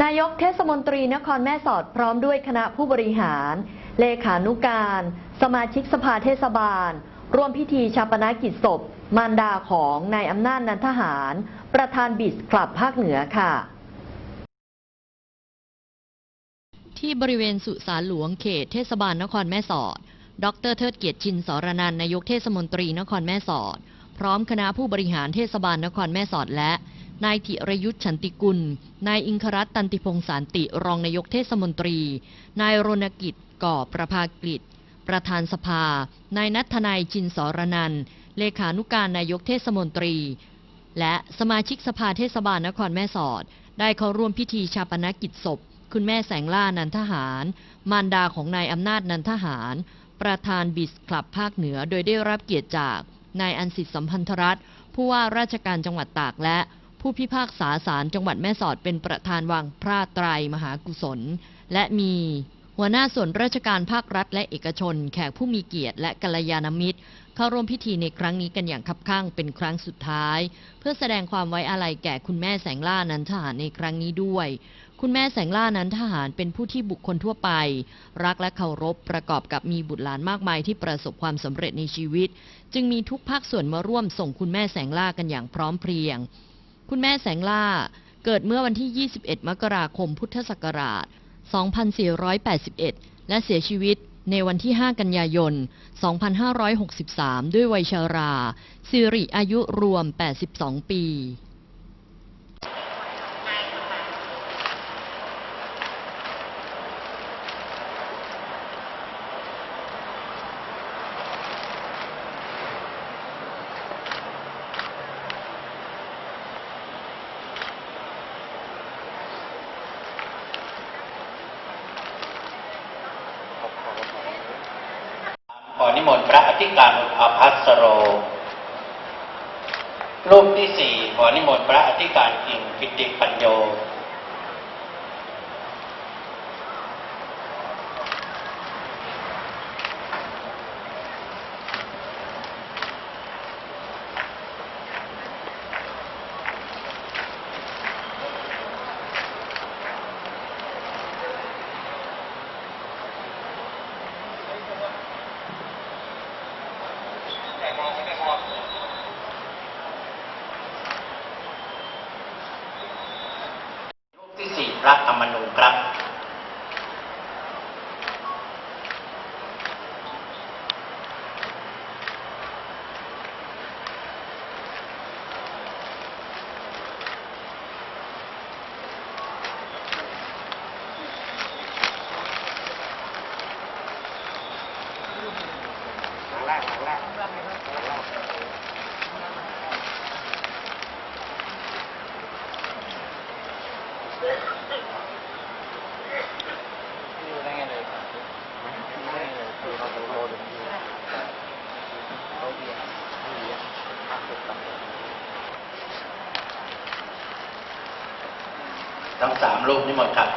นายกเทศมนตรีนครแม่สอดพร้อมด้วยคณะผู้บริหาร เลขานุการ สมาชิกสภาเทศบาล ร่วมพิธีชาปนกิจศพ มารดาของนายอำนาจนันทหาร ประธานบิสคลับภาคเหนือค่ะ ที่บริเวณสุสานหลวงเขตเทศบาลนครแม่สอด ดรเทิดเกียรติชินสรนันนายกเทศมนตรีนครแม่สอด พร้อมคณะผู้บริหารเทศบาลนครแม่สอดและ นายธิรยุทธ์ฉันติกุล นายอิงครัตน์ตันติพงสารติรองนายกเทศมนตรี นายรณกิจก่อประภากฤษประธานสภา นายนัทนายชินสรนันเลขานุการนายกเทศมนตรี และสมาชิกสภาเทศบาลนครแม่สอด ได้เข้าร่วมพิธีชาปนกิจศพ คุณแม่แสงล่านันทหาร มารดาของนายอำนาจนันทหาร ประธานบิสคลับภาคเหนือโดยได้รับเกียรติจาก นายอันสิทธิสัมพันธรัตน์ผู้ว่าราชการจังหวัดตากและ ผู้พิพากษาศาลจังหวัดแม่สอดเป็นประธานวางพระไตรมหากุศล และมีหัวหน้าส่วนราชการภาครัฐและเอกชน แขกผู้มีเกียรติและกัลยาณมิตร เข้าร่วมพิธีในครั้งนี้กันอย่างคับข้างเป็นครั้งสุดท้าย เพื่อแสดงความไว้อาลัยแก่คุณแม่แสงล่านันทหารในครั้งนี้ด้วย คุณแม่แสงล่านันทหารเป็นผู้ที่บุคคลทั่วไป รักและเคารพประกอบกับมีบุตรหลานมากมายที่ประสบความสำเร็จในชีวิต จึงมีทุกภาคส่วนมาร่วมส่งคุณแม่แสงล่ากันอย่างพร้อมเพรียง คุณแม่แสงล่าเกิดเมื่อวันที่ 21 มกราคม พุทธศักราช 2481 และเสียชีวิตในวันที่ 5 กันยายน 2563 ด้วยวัยชารา สิริอายุรวม 82 ปี ข อนิมนต์พระอธิการอภัสโร รูปที่สี่ขอนิมนต์พระอธิการกิ่งกิติปัญโย รูป ที่สี่รัฐธรรมนูญครับ ทั้งสามรูปนี่หมดครับ